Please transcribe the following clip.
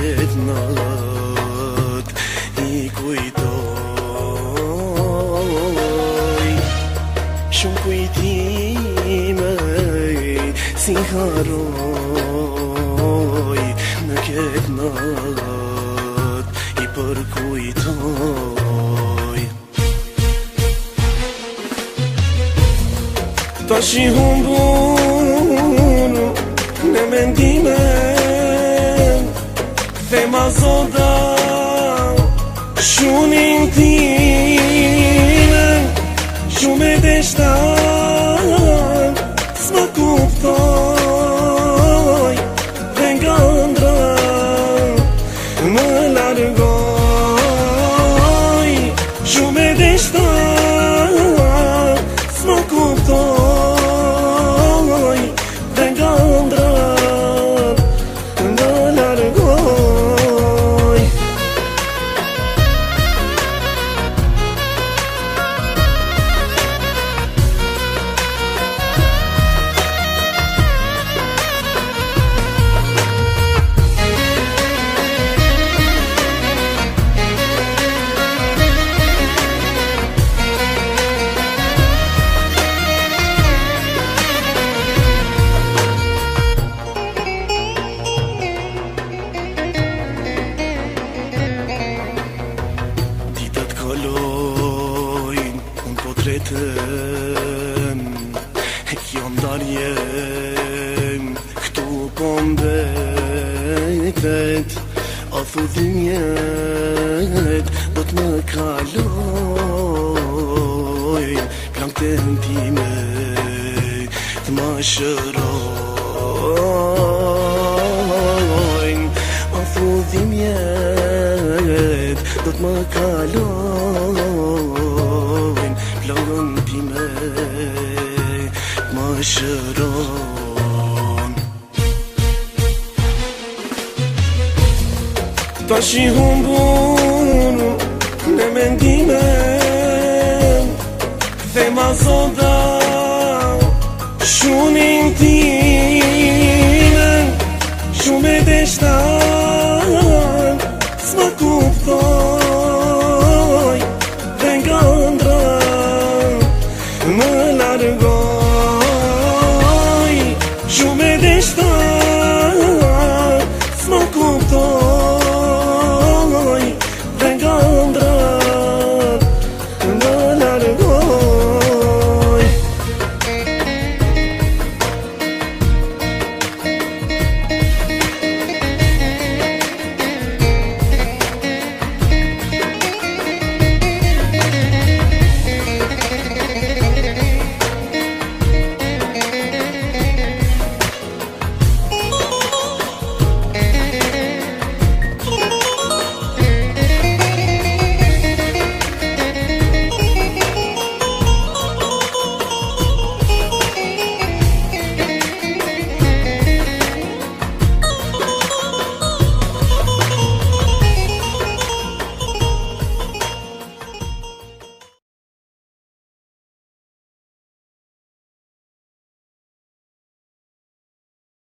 këtë nët I kujtoj. Shumë kujtime Si haroj Në këtë nët I përkujtoj. Ta shi humbun un E kjo ndarjem Këtu po mbetet A thudhimjet Do të më kalojnë Plan të time Të më shërojnë A thudhimjet Do të më kalojnë Maşırun bime Maşırun Taşihun bunu Ne men dimem Ve mazoda Şunin dimem Şumedeştan